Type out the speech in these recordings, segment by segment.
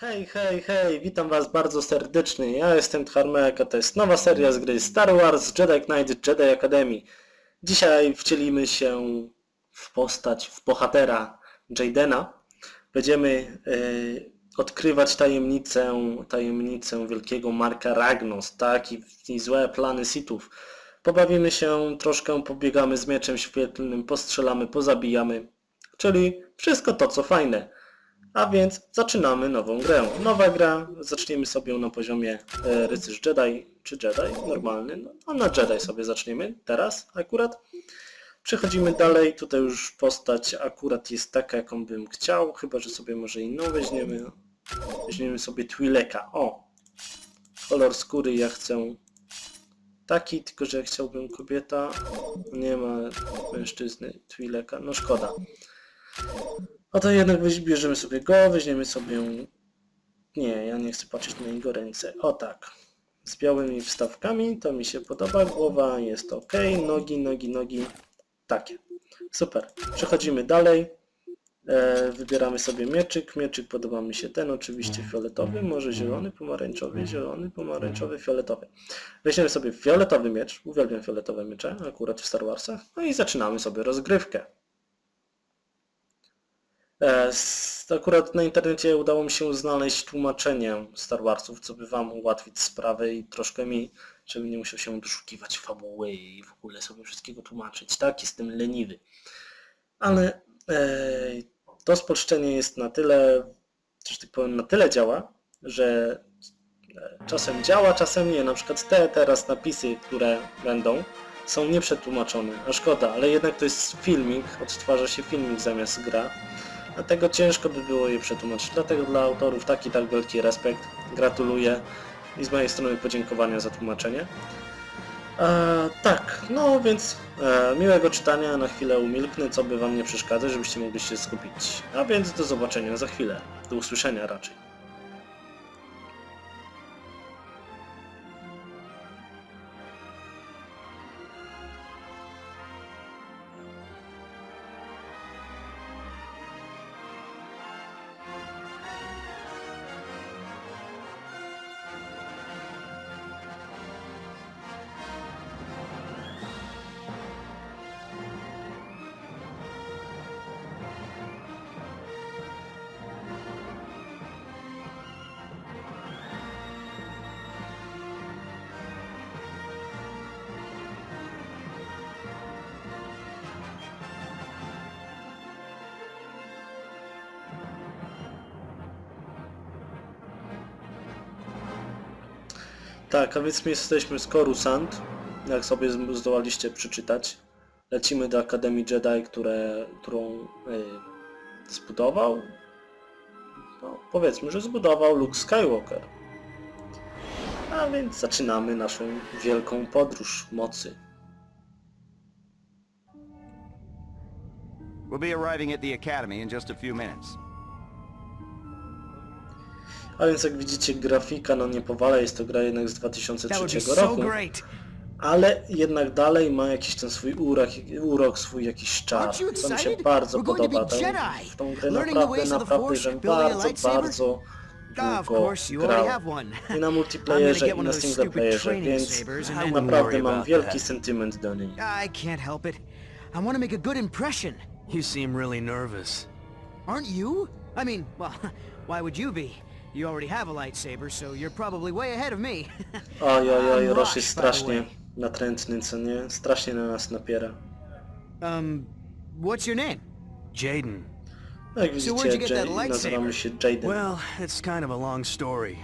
Hej, hej, hej, witam was bardzo serdecznie. Ja jestem Tharmek, a to jest nowa seria z gry Star Wars Jedi Knight Jedi Academy. Dzisiaj wcielimy się w postać, w bohatera Jadena. Będziemy e, odkrywać tajemnicę, tajemnicę wielkiego Marka Ragnos, tak, i, i złe plany Sithów. Pobawimy się troszkę, pobiegamy z mieczem świetlnym, postrzelamy, pozabijamy, czyli wszystko to, co fajne. A więc zaczynamy nową grę. Nowa gra, zaczniemy sobie na poziomie e, rycerz Jedi, czy Jedi, normalny, no, a na Jedi sobie zaczniemy teraz akurat. Przechodzimy dalej, tutaj już postać akurat jest taka, jaką bym chciał, chyba, że sobie może inną weźmiemy. Weźmiemy sobie Twileka, o! Kolor skóry ja chcę taki, tylko że ja chciałbym kobieta. Nie ma mężczyzny Twileka, no szkoda. A to jednak bierzemy sobie go, weźmiemy sobie... Nie, ja nie chcę patrzeć na jego ręce. O tak. Z białymi wstawkami, to mi się podoba. Głowa jest ok, nogi, nogi, nogi. Takie. Super. Przechodzimy dalej. E, wybieramy sobie mieczyk. Mieczyk podoba mi się ten, oczywiście fioletowy, może zielony, pomarańczowy, zielony, pomarańczowy, fioletowy. Weźmiemy sobie fioletowy miecz. Uwielbiam fioletowe miecze, akurat w Star Warsach. No i zaczynamy sobie rozgrywkę. E, Akurat na internecie udało mi się znaleźć tłumaczenie Star Warsów, co by wam ułatwić sprawę i troszkę mi, żebym nie musiał się doszukiwać fabuły i w ogóle sobie wszystkiego tłumaczyć. Tak, jestem leniwy. Ale e, to spolszczenie jest na tyle, że tak powiem, na tyle działa, że e, czasem działa, czasem nie. Na przykład te teraz napisy, które będą, są nieprzetłumaczone. A szkoda, ale jednak to jest filmik, odtwarza się filmik zamiast gra. Dlatego ciężko by było je przetłumaczyć. Dlatego dla autorów taki tak wielki respekt. Gratuluję i z mojej strony podziękowania za tłumaczenie. E, tak, no więc e, miłego czytania, na chwilę umilknę, co by wam nie przeszkadzać, żebyście mogli się skupić. A więc do zobaczenia za chwilę. Do usłyszenia raczej. Tak, a więc my jesteśmy z Coruscant, jak sobie zdołaliście przeczytać. Lecimy do Akademii Jedi, które, którą y, zbudował, no powiedzmy, że zbudował Luke Skywalker. A więc zaczynamy naszą wielką podróż mocy. We'll be arriving at the Academy in just a few minutes. A więc jak widzicie grafika no nie powala, jest to gra jednak z That would be 2003 so roku. ale jednak dalej ma jakiś ten swój urok, urok swój jakiś czar. To mi się bardzo podoba. W tą grę naprawdę, naprawdę, że bardzo, bardzo Ah, długo grał. I na multiplayerze, i na of those single stupid playerze, training więc naprawdę mam wielki sentyment do niej. It. I want to make a good impression. You seem really nervous. Aren't you? I mean, well, why would you be? You already have a lightsaber, so you're probably way ahead of me. Oj, oj, oj, Roż jest strasznie natrętny, co nie? Strasznie na nas napiera. um, what's your name? Jaden. No jak So where'd widzicie, you get that Jay, lightsaber? nazywamy się Jaden. Well, it's kind of a long story.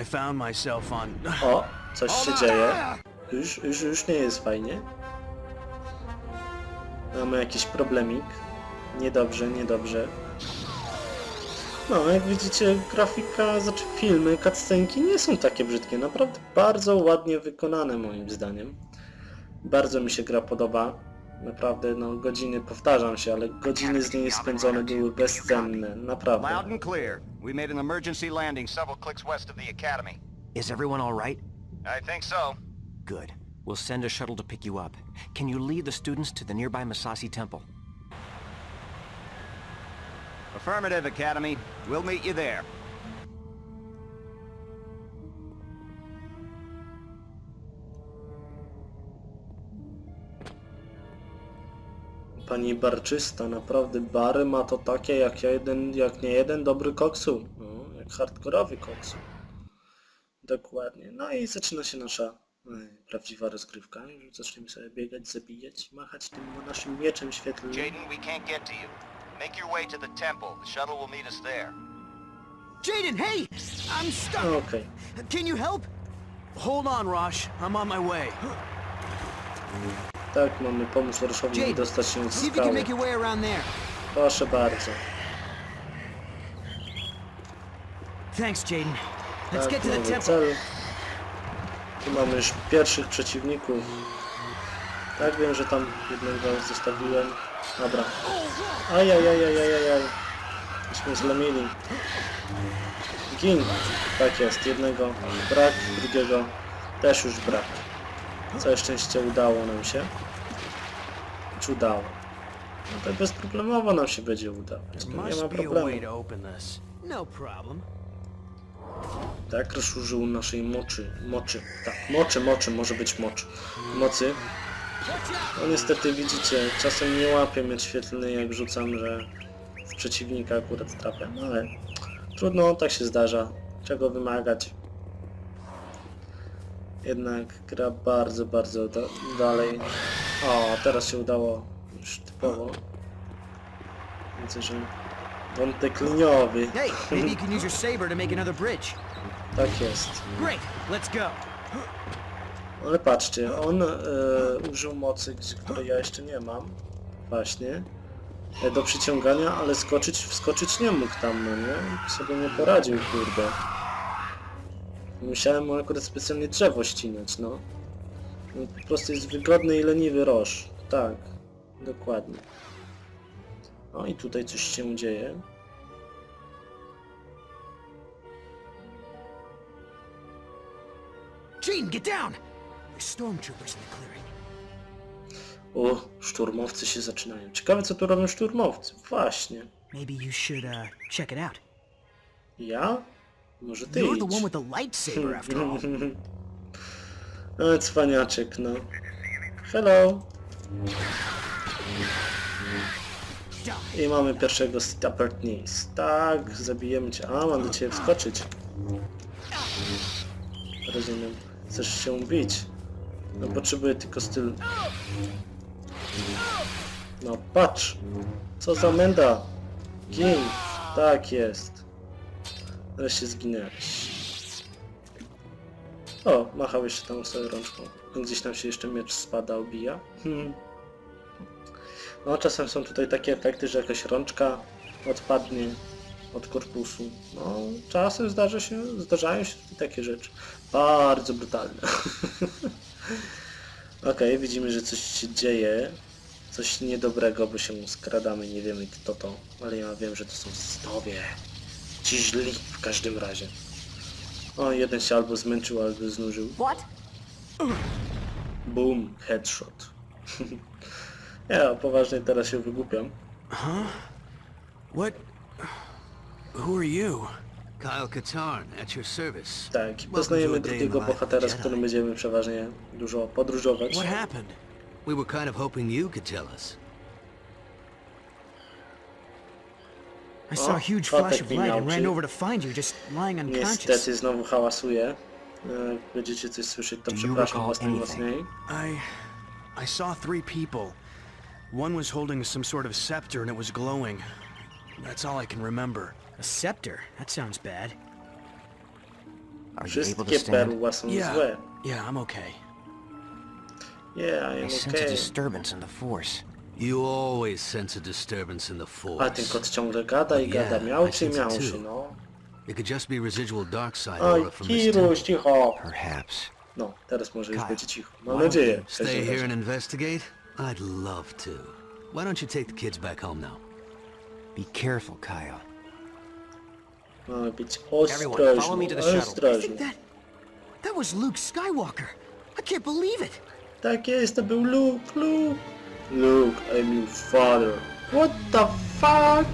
I found myself on... O, coś się dzieje. Już, już, już nie jest fajnie. Mamy jakiś problemik. Niedobrze, niedobrze. No, jak widzicie, grafika, znaczy filmy, cutscenki nie są takie brzydkie. Naprawdę bardzo ładnie wykonane moim zdaniem. Bardzo mi się gra podoba. Naprawdę, no godziny, powtarzam się, ale godziny z niej spędzone były bezcenne. Loud Naprawdę. and clear. We made an emergency landing several clicks west of the Academy. Is everyone all right? I think so. Good. We'll send a shuttle to pick you up. Can you lead the students to the nearby Masasi Temple? Affirmative, Academy. We'll meet you there. Pani barczysta, naprawdę bary ma to takie jak ja jeden, jak nie jeden dobry koksu. No, jak hardkorowy koksu. Dokładnie. No i zaczyna się nasza e, prawdziwa rozgrywka. Zaczniemy sobie biegać, zabijać, machać tym naszym mieczem świetlnym. Jaden, we can't get to you. Make your way to the temple. The shuttle will meet us there. Jaden, hey! I'm stuck! Okej. Can you help? Hold on, Rosh. I'm on my way. Tak, mamy pomóc Roszowi Jade, dostać się z See if you can skały. make your way around there. Proszę bardzo. Thanks, Jaden. Let's Tak, get to the nowy temple. cel. Tu mamy już pierwszych przeciwników. Tak, wiem, że tam jednego zostawiłem. Dobra. Ajajajajajajaj. Myśmy zlemili. Gin. Tak jest, jednego brak, drugiego też już brak. Całe szczęście udało nam się. Czy udało? No to bezproblemowo nam się będzie udawać. To nie ma problemu. No. Tak, użył naszej moczy, moczy, tak, moczy, moczy, może być mocz, mocy. No niestety widzicie, czasem nie łapię miecz świetlny jak rzucam, że w przeciwnika akurat trafię, no ale trudno, tak się zdarza, czego wymagać. Jednak gra bardzo, bardzo da dalej. O, teraz się udało już typowo. Widzę, że wątek liniowy. Hey, maybe you can use your saber to make another bridge. Tak jest. Great, let's go. Ale patrzcie, on e, użył mocy, której ja jeszcze nie mam. Właśnie. E, do przyciągania, ale skoczyć, wskoczyć nie mógł tam, no nie? Sobie nie poradził, kurde. Musiałem mu akurat specjalnie drzewo ścinać, no. no. Po prostu jest wygodny i leniwy roż. Tak, dokładnie. No i tutaj coś się dzieje. Jaden, get down! Stormtroopers in the clearing. O, szturmowcy się zaczynają. Ciekawe co tu robią szturmowcy. Właśnie. Maybe you should, uh, check it out. Ja? Może ty You're the idź. one with the lightsaber, after all. No, cwaniaczek, no. Hello. I mamy pierwszego Stappertnis. Tak, zabijemy cię. A, mam do ciebie wskoczyć. Rozumiem. Chcesz się bić. No potrzebuję tylko styl... No patrz. Co za menda. Gin. Tak jest. Wreszcie zginęłeś. O, machał jeszcze tam swoją rączką. Gdzieś tam się jeszcze miecz spada, obija. Hmm. No, czasem są tutaj takie efekty, że jakaś rączka odpadnie od korpusu. No, czasem zdarza się, zdarzają się takie rzeczy. Bardzo brutalne. Okej, widzimy, że coś się dzieje. Coś niedobrego, bo się skradamy, nie wiemy kto to, ale ja wiem, że to są stowie. Ci źli w każdym razie. O, jeden się albo zmęczył, albo znużył. What? Boom, headshot. ja poważnie teraz się wygłupiam. What? Who are you? Kyle Katarn, at your service. Tak, i poznajemy drugiego bohatera, z którym będziemy przeważnie dużo podróżować. What happened? We were kind of hoping you could tell us. I saw a huge flash of light and ran over to find you, just lying unconscious. Niestety znowu hałasuje. Jak będziecie coś słyszeć, to przepraszam was najmocniej. I... I saw three people. One was holding some sort of scepter and it was glowing. That's all I can remember. A scepter? That sounds bad. Are you able to Wszystkie stand? perła są Yeah, złe. yeah, I'm okay. Yeah, I am I am sense a disturbance in the Force. You always sense a disturbance in the A ten Force. kot ciągle gada i Yeah, gada. Miał I czy sense miał it się, too. no. It could just be residual dark side Oj, aura from this temple. Kiruś, cicho. Perhaps. No, teraz może już Kyle, będzie cicho. Mam nadzieję. Stay here and investigate? I'd love to. Why don't you take the kids back home now? Be careful, Kyle. Mamy być Everyone, follow me to the ostrożni, shuttle. I think ostrożni. that... That was Luke Skywalker. I can't believe it. Tak jest, to był Luke, Luke. Luke, I'm your father. What the fuck?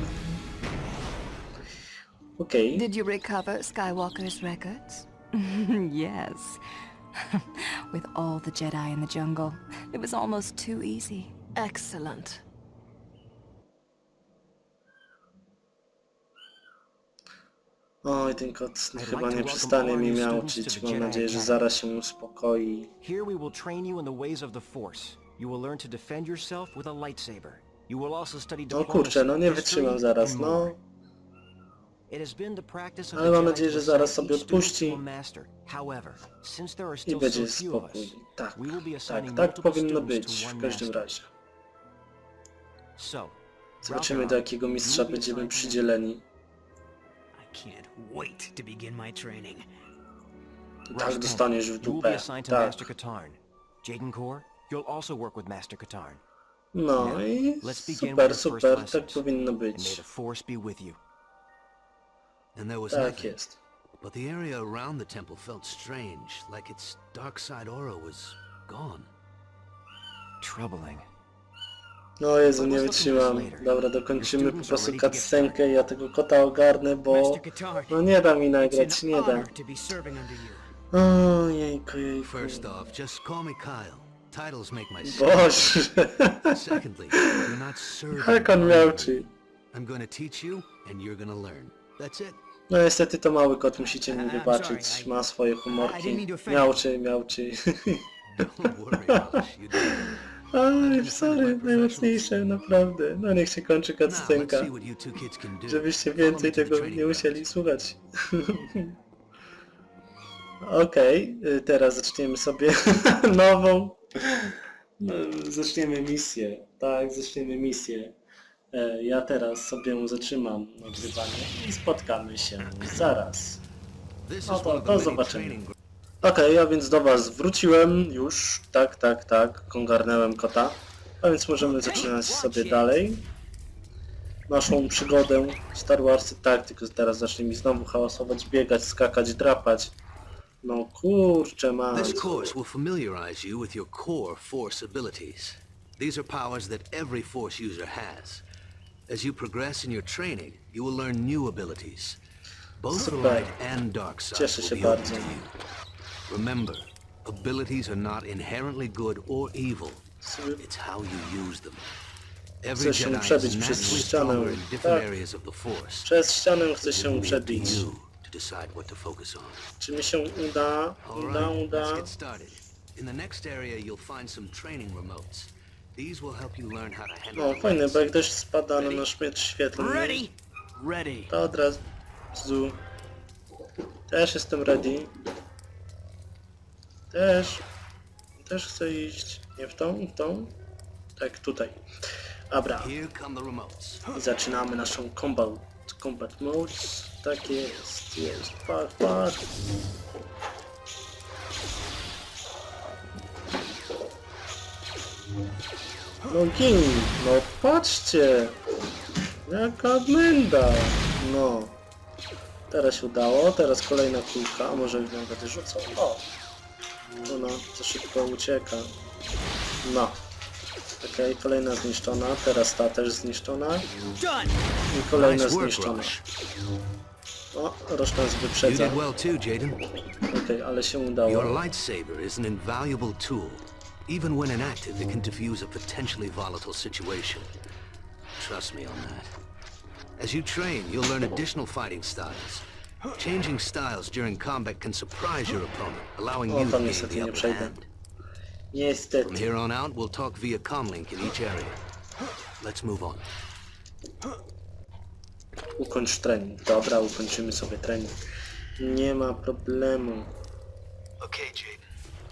Okej. Did you recover Skywalker's records? yes. With all the Jedi in the jungle, it was almost too easy. Excellent. Oj, ten kot chyba nie przestanie mi miauczyć. to the Mam nadzieję, że zaraz się uspokoi. Here we will train you in the ways of the Force. You will learn to defend yourself with a lightsaber. You will also study No kurczę, no nie wytrzymam zaraz, no. Ale mam nadzieję, że zaraz sobie odpuści. I będzie spokój. Tak, tak, tak powinno być w każdym razie. Zobaczymy do jakiego mistrza będziemy przydzieleni. I can't wait to begin my training. Tak dostaniesz w you will be dupę. assigned to Tak. Master Katarn. Jaden Core, you'll also work with Master Katarn. No i Let's begin with super, the first super, tak lessons. powinno And may być. the Force be with you. And there was Tak nothing. jest. But the area around the temple felt strange, like its dark side aura was gone. Troubling. No Jezu, nie wytrzymam. Dobra, dokończymy po prostu cutscenkę i ja tego kota ogarnę, bo... No nie da mi nagrać, nie da. you. Ojejku, jejku. First off, just call me Kyle. Titles make my sense. Boże, Secondly, you're not serving. jak on miałczy. I'm gonna teach you, and you're gonna learn. That's it. No niestety to mały kot, musicie mi wybaczyć. Ma swoje humorki. Don't worry, Rosh. You did. Oj, sorry, najmocniejsze, naprawdę. No niech się kończy cutscenka. Żebyście więcej tego nie musieli słuchać. Okej, y, teraz zaczniemy sobie nową. No, zaczniemy misję. Tak, zaczniemy misję. E, Ja teraz sobie zatrzymam nagrywanie i spotkamy się zaraz. No to- to zobaczymy. Okej, ja więc do was wróciłem już. Tak, tak, tak. Ogarnąłem kota. A więc możemy zaczynać sobie dalej. Naszą przygodę Star Warsy. Tak, tylko teraz zacznie mi znowu hałasować, biegać, skakać, drapać. No kurczę man. This course will familiarize you with your core Force abilities. These are powers that every Force user has. As you progress in your training, you will learn new abilities. Both Super. light and dark sides Cieszę will się be open bardzo. to you. Remember, abilities are not inherently good or evil. It's how you use them. Every Chcę się Jedi przebić przez naturally ścianę. stronger in different Tak. areas of the Force. Przez ścianę chcę It will się be up to przebić. you to decide what to focus on. Czy mi się uda? Uda, uda. let's get started. In the next area, you'll find some training remotes. These will help you learn how to handle No fajne, bo jak deszcz spada na nasz miecz świetlny, Ready? Ready. to od razu... Też jestem ready. Też. Też chcę iść. Nie w tą, w tą. Tak, tutaj. Dobra. I zaczynamy naszą combat, combat mode. Tak jest, jest. Pak, pak. No gin, no patrzcie. Jaka menda. No. Teraz się udało, teraz kolejna kulka, a może będę rzucał. O! Ona za szybko ucieka. No. Okej, kolejna zniszczona, teraz ta też zniszczona i kolejna zniszczona. O, Roż nas wyprzedza. Okej, ale się udało. Your lightsaber is an invaluable tool. Even when inactive, it can defuse a potentially volatile situation. Trust me on that. As you train, you'll learn additional fighting styles. Changing styles during combat can surprise your opponent, allowing O, you to tam gain niestety the nie upper przejdę. hand. From Niestety. here on out, we'll talk via comlink in each area. Let's move on. Ukończ trening. Dobra, ukończymy sobie trening. Nie ma problemu. Okay, Jaden.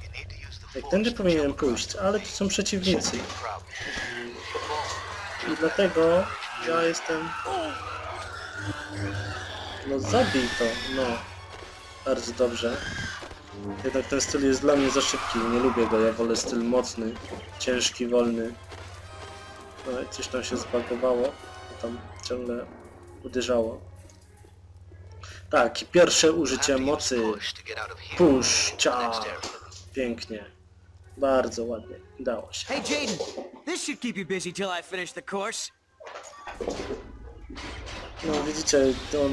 You need to use the Jak tędy powinienem pójść, ale tu są przeciwnicy. I dlatego ja jestem... No zabij to, no. Bardzo dobrze. Jednak ten styl jest dla mnie za szybki, nie lubię go, ja wolę styl mocny, ciężki, wolny. No i coś tam się zbagowało, tam ciągle uderzało. Tak, pierwsze użycie mocy. Push, cia. Pięknie. Bardzo ładnie. Udało się. Hey, Jaden. This should keep you busy till I finish the course. No widzicie, on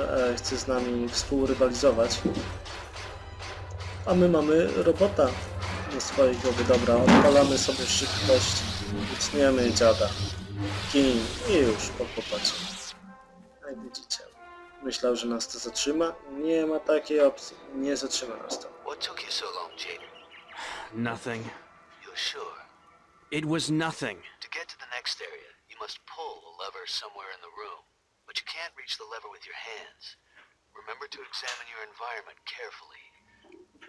e, chce z nami współrywalizować. A my mamy robota na swojej głowie. Dobra, odpalamy sobie szybkość. Wytniemy dziada. Gin i już po popacie. Jak widzicie. myślał, że nas to zatrzyma. Nie ma takiej opcji. Nie zatrzyma nas to. What took you so long, Jaden? Nothing. You're sure? It was nothing. To get to the next area, you must pull a lever somewhere in the room. But you can't reach the lever with your hands. Remember to examine your environment carefully.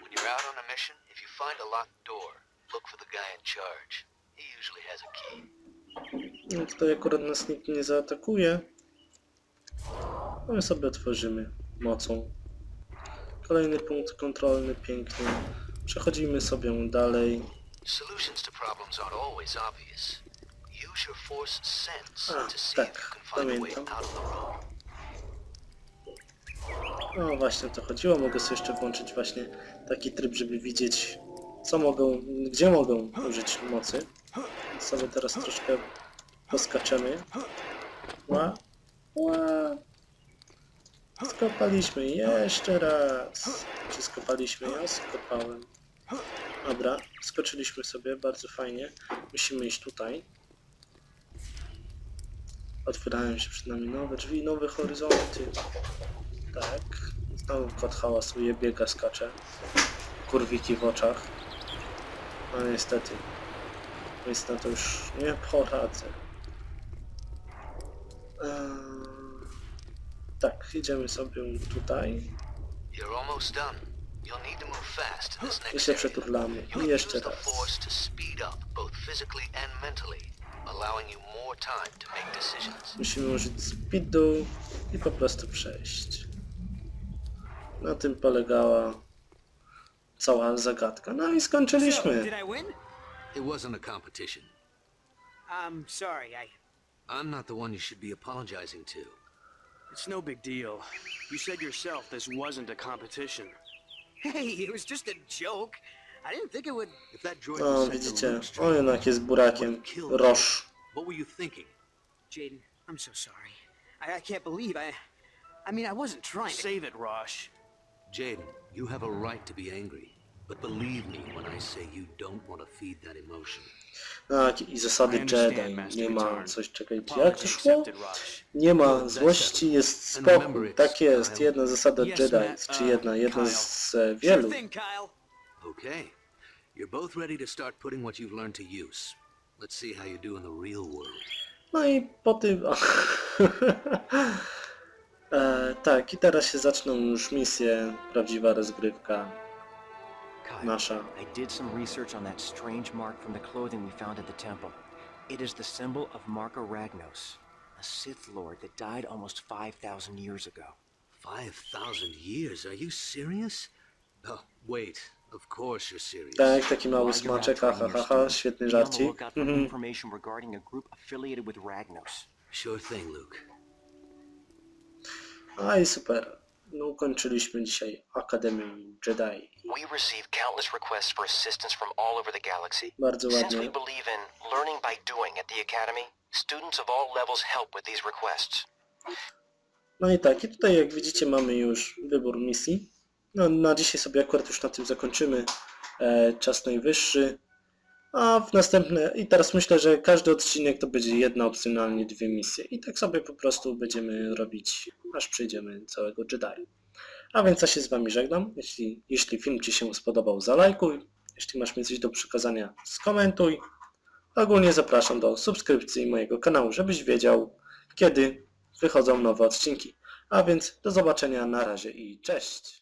When you're out on a mission, if you find a locked door, look for the guy in charge. He usually has a key. No tutaj akurat nas nikt nie zaatakuje. A my sobie otworzymy mocą. Kolejny punkt kontrolny, piękny. Przechodzimy sobie dalej. Solutions to problems aren't always obvious. Use your force sense Ah, to see tak, if you can find a way pamiętam. out of the room. No właśnie o to chodziło. Mogę sobie jeszcze włączyć właśnie taki tryb, żeby widzieć co mogą, gdzie mogą użyć mocy. Sobie teraz troszkę poskaczemy. Ła, ła. Skopaliśmy jeszcze raz. Czy skopaliśmy? Ja skopałem. Dobra, skoczyliśmy sobie, bardzo fajnie. Musimy iść tutaj. Otwierają się przed nami nowe drzwi, nowe horyzonty. Tak. Znowu kot hałasuje, biega, skacze. Kurwiki w oczach. No niestety. Więc na to już nie poradzę. Eee, tak, idziemy sobie tutaj You're almost done. You'll need to move fast in this i się przeturlamy. I jeszcze raz. Force to speed up, both physically and mentally, allowing you more time to make decisions. Musimy użyć speedu i po prostu przejść. Na tym polegała cała zagadka. No i So, skończyliśmy. did I win? It wasn't a competition. I'm sorry, I... I'm not the one you should be apologizing to. It's no big deal. You said yourself this wasn't a competition. Hey, it was just a joke. No widzicie, Luke's o train, jednak jest burakiem. Roż. what were you thinking? Jaden, I'm so sorry. I, I can't believe I... I mean, I wasn't trying to... Save it, Rosh. Jaden, you have a right to be angry. But believe me when I say you don't want to feed that emotion. Tak, i zasady Jedi. Nie ma coś, czekajcie, jak to szło? Nie ma złości, jest spokój. Tak jest, jedna zasada Jedi, czy uh, jedna, jedna z e, Sure wielu. Okay. You're both ready to start putting what you've learned to use. Let's see how you do in the real world. No i po tym... e, tak, i teraz się zaczną już misje, prawdziwa rozgrywka nasza. I did some research on that strange mark from the clothing we found at the temple. It is the symbol of Marco Ragnos, a Sith Lord that died almost 5,000 years ago. 5,000 years? Are you serious? Oh, wait. Of course you're serious. Tak, taki mały smaczek, ha, ha, ha, ha, świetny żarcik. Mhm. information regarding a group affiliated with Ragnos. Sure thing, Luke. A i super. No, ukończyliśmy dzisiaj Akademię Jedi. We receive countless requests for assistance from all over the galaxy. Bardzo Since ładnie. we believe in learning by doing at the Academy, students of all levels help with these requests. No i tak, i tutaj jak widzicie mamy już wybór misji. No na dzisiaj sobie akurat już na tym zakończymy. E, czas najwyższy. A w następne... I teraz myślę, że każdy odcinek to będzie jedna, opcjonalnie dwie misje. I tak sobie po prostu będziemy robić, aż przejdziemy całego Jedi. A więc ja się z Wami żegnam. Jeśli, jeśli film Ci się spodobał, zalajkuj. Jeśli masz mi coś do przekazania, skomentuj. Ogólnie zapraszam do subskrypcji mojego kanału, żebyś wiedział, kiedy wychodzą nowe odcinki. A więc do zobaczenia, na razie i cześć!